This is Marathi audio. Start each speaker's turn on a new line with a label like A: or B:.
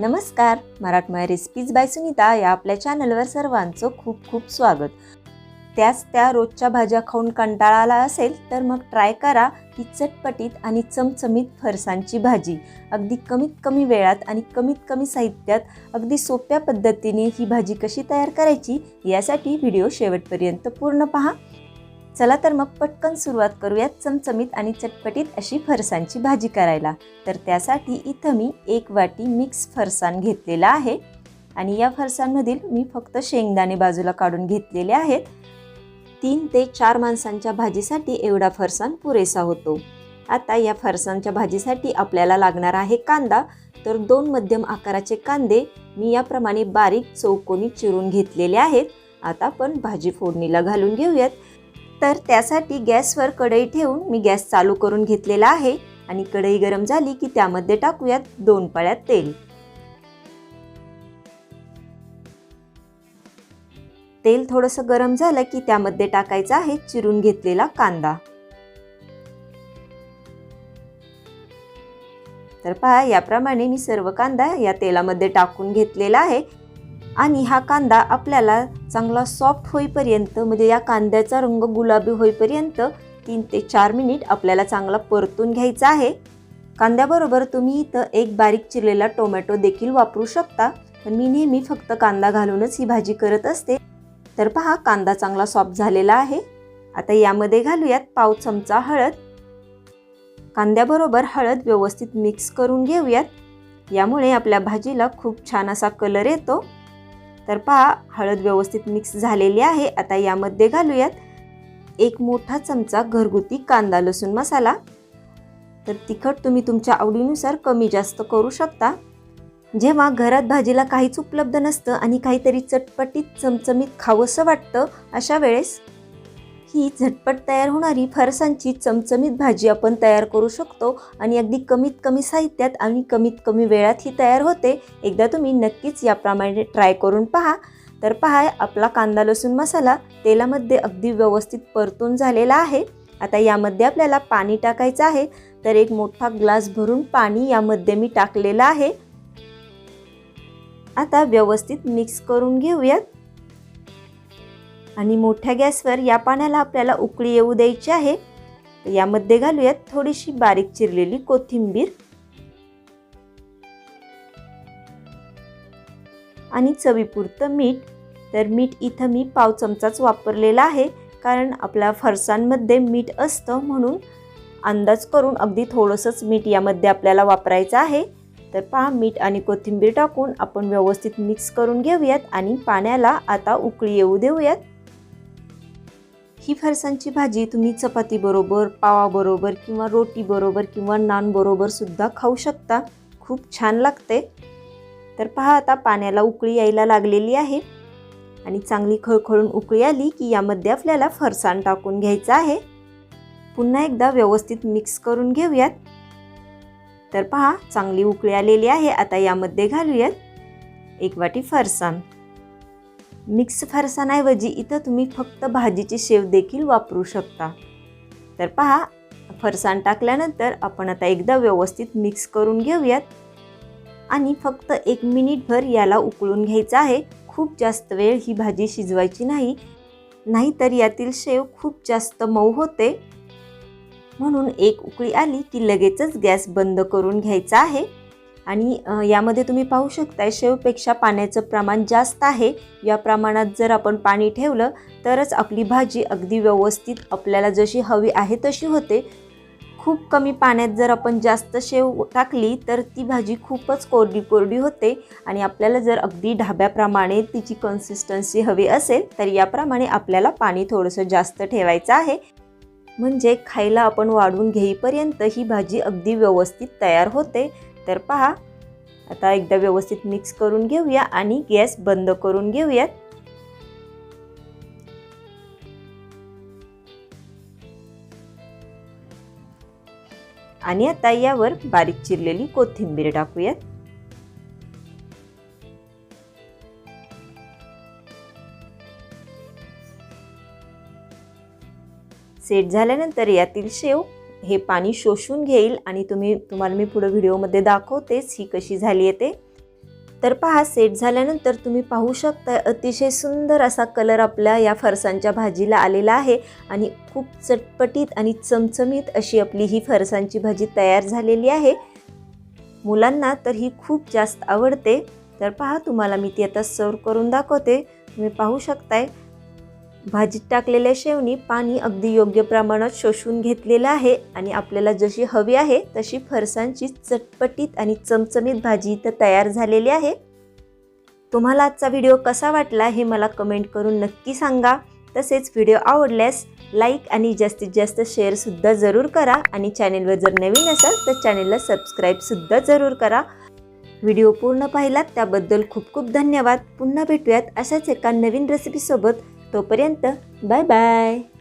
A: नमस्कार मराठमोळ्या रेसिपीज बाय सुनीता या आपल्या चॅनलवर सर्वांचं खूप खूप स्वागत. त्याच त्या रोजच्या भाज्या खाऊन कंटाळा आला असेल तर मग ट्राय करा ही चटपटीत आणि चमचमीत फरसांची भाजी. अगदी कमीत कमी वेळात आणि कमीत कमी साहित्यात अगदी सोप्या पद्धतीने ही भाजी कशी तयार करायची यासाठी व्हिडिओ शेवटपर्यंत पूर्ण पहा. चला तर मग पटकन सुरुवात करूयात चमचमीत आणि चटपटीत अशी फरसांची भाजी करायला. तर त्यासाठी इथं मी एक वाटी मिक्स फरसाण घेतलेला आहे. आणि या फरसांमधील मी फक्त शेंगदाणे बाजूला काढून घेतलेले आहेत. तीन ते चार माणसांच्या भाजीसाठी एवढा फरसाण पुरेसा होतो. आता या फरसांच्या भाजीसाठी आपल्याला लागणार आहे कांदा. तर दोन मध्यम आकाराचे कांदे मी याप्रमाणे बारीक चौकोनी चिरून घेतलेले आहेत. आता आपण भाजी फोडणीला घालून घेऊयात. तर त्यासाठी गॅसवर कढई ठेवून मी गॅस चालू करून घेतलेला आहे आणि कढई गरम झाली की त्यामध्ये टाकूयात दोन पळ्यात तेल. तेल थोडंसं गरम झालं की त्यामध्ये टाकायचं आहे चिरून घेतलेला कांदा. तर पहा याप्रमाणे मी सर्व कांदा या तेलामध्ये टाकून घेतलेला आहे. आणि हा कांदा आपल्याला चांगला सॉफ्ट होईपर्यंत म्हणजे या कांद्याचा रंग गुलाबी होईपर्यंत तीन ते चार मिनिट आपल्याला चांगला परतून घ्यायचा आहे. कांद्याबरोबर तुम्ही इथं एक बारीक चिरलेला टोमॅटो देखील वापरू शकता. पण मी नेहमी फक्त कांदा घालूनच ही भाजी करत असते. तर पहा कांदा चांगला सॉफ्ट झालेला आहे. आता यामध्ये घालूयात पाव चमचा हळद. कांद्याबरोबर हळद व्यवस्थित मिक्स करून घेऊयात. यामुळे आपल्या भाजीला खूप छान असा कलर येतो. तर पहा हळद व्यवस्थित मिक्स झालेली आहे. आता यामध्ये घालूयात एक मोठा चमचा घरगुती कांदा लसूण मसाला. तर तिखट तुम्ही तुमच्या आवडीनुसार कमी जास्त करू शकता. जेव्हा घरात भाजीला काहीच उपलब्ध नसतं आणि काहीतरी चटपटीत चमचमीत खावंसं वाटतं अशा वेळेस ही झटपट तयार होणारी फरसांची चमचमीत भाजी आपण तयार करू शकतो आणि अगदी कमीत कमी साहित्यात आणि कमीत कमी वेळात ही तयार होते. एकदा तुम्ही नक्कीच याप्रमाणे ट्राय करून पहा. तर पहा आपला कांदा लसूण मसाला तेलामध्ये अगदी व्यवस्थित परतून झालेला आहे. आता यामध्ये आपल्याला पाणी टाकायचं आहे. तर एक मोठा ग्लास भरून पाणी यामध्ये मी टाकलेलं आहे. आता व्यवस्थित मिक्स करून घेऊयात. आणि मोठ्या गॅसवर या पाण्याला आपल्याला उकळी येऊ द्यायची आहे. यामध्ये घालूयात थोडीशी बारीक चिरलेली कोथिंबीर. आणि चवीपुरतं मीठ. तर मीठ इथं मी पाव चमचाच वापरलेला आहे कारण आपल्या फरसांमध्ये मीठ असतं म्हणून अंदाज करून अगदी थोडंसंच मीठ यामध्ये आपल्याला वापरायचं आहे. तर पहा मीठ आणि कोथिंबीर टाकून आपण व्यवस्थित मिक्स करून घेऊयात आणि पाण्याला आता उकळी येऊ देऊयात. ही फरसांची भाजी तुम्ही चपातीबरोबर पावाबरोबर किंवा रोटीबरोबर किंवा नानबरोबर सुद्धा खाऊ शकता. खूप छान लागते. तर पहा आता पाण्याला उकळी यायला लागलेली आहे. आणि चांगली खळखळून उकळी आली की यामध्ये आपल्याला फरसाण टाकून घ्यायचं आहे. पुन्हा एकदा व्यवस्थित मिक्स करून घेऊयात. तर पहा चांगली उकळी आलेली आहे. आता यामध्ये घालूयात एक वाटी फरसाण. मिक्स फरसाणाऐवजी इथं तुम्ही फक्त भाजीची शेव देखील वापरू शकता. तर पहा फरसाण टाकल्यानंतर आपण आता एकदा व्यवस्थित मिक्स करून घेऊयात. आणि फक्त एक मिनिटभर याला उकळून घ्यायचं आहे. खूप जास्त वेळ ही भाजी शिजवायची नाही. नाहीतर यातील शेव खूप जास्त मऊ होते. म्हणून एक उकळी आली की लगेचच गॅस बंद करून घ्यायचा आहे. आणि यामध्ये तुम्ही पाहू शकताय शेवपेक्षा पाण्याचं प्रमाण जास्त आहे. या प्रमाणात जर आपण पाणी ठेवलं तरच आपली भाजी अगदी व्यवस्थित आपल्याला जशी हवी आहे तशी होते. खूप कमी पाण्यात जर आपण जास्त शेव टाकली तर ती भाजी खूपच कोरडी कोरडी होते आणि आपल्याला जर अगदी ढाब्याप्रमाणे तिची कन्सिस्टन्सी हवी असेल तर याप्रमाणे आपल्याला पाणी थोडंसं जास्त ठेवायचं आहे. म्हणजे खायला आपण वाढून घेईपर्यंत ही भाजी अगदी व्यवस्थित तयार होते. तर पहा आता एकदा व्यवस्थित मिक्स करून घेऊया आणि गॅस बंद करून घेऊयात. आणि आता यावर बारीक चिरलेली कोथिंबीर टाकूयात. सेट झाल्यानंतर यातील शेव हे पाणी शोषून घेईल आणि तुम्ही तुम्हाला मी पुढे व्हिडिओमध्ये दाखवतेच ही कशी झाली आहे ते. तर पहा सेट झाल्यानंतर तुम्ही पाहू शकता अतिशय सुंदर असा कलर आपल्या या फरसांच्या भाजीला आलेला आहे आणि खूप चटपटीत आणि चमचमीत अशी आपली ही फरसांची भाजी तयार झालेली आहे. मुलांना तर ही खूप जास्त आवडते. तर पहा तुम्हाला मी ती आता सर्व करून दाखवते. तुम्ही पाहू शकताय भाजीत टाकलेल्या शेवनी पाणी अगदी योग्य प्रमाणात शोषून घेतलेलं आहे आणि आपल्याला जशी हवी आहे तशी फरसांची चटपटीत आणि चमचमीत भाजी इथं तयार झालेली आहे. तुम्हाला आजचा व्हिडिओ कसा वाटला हे मला कमेंट करून नक्की सांगा. तसेच व्हिडिओ आवडल्यास लाईक आणि जास्तीत जास्त शेअरसुद्धा जरूर करा आणि चॅनेलवर जर नवीन असाल तर चॅनेलला सबस्क्राईबसुद्धा जरूर करा. व्हिडिओ पूर्ण पाहिलात त्याबद्दल खूप खूप धन्यवाद. पुन्हा भेटूयात अशाच एका नवीन रेसिपीसोबत तोपर्यंत बाय बाय.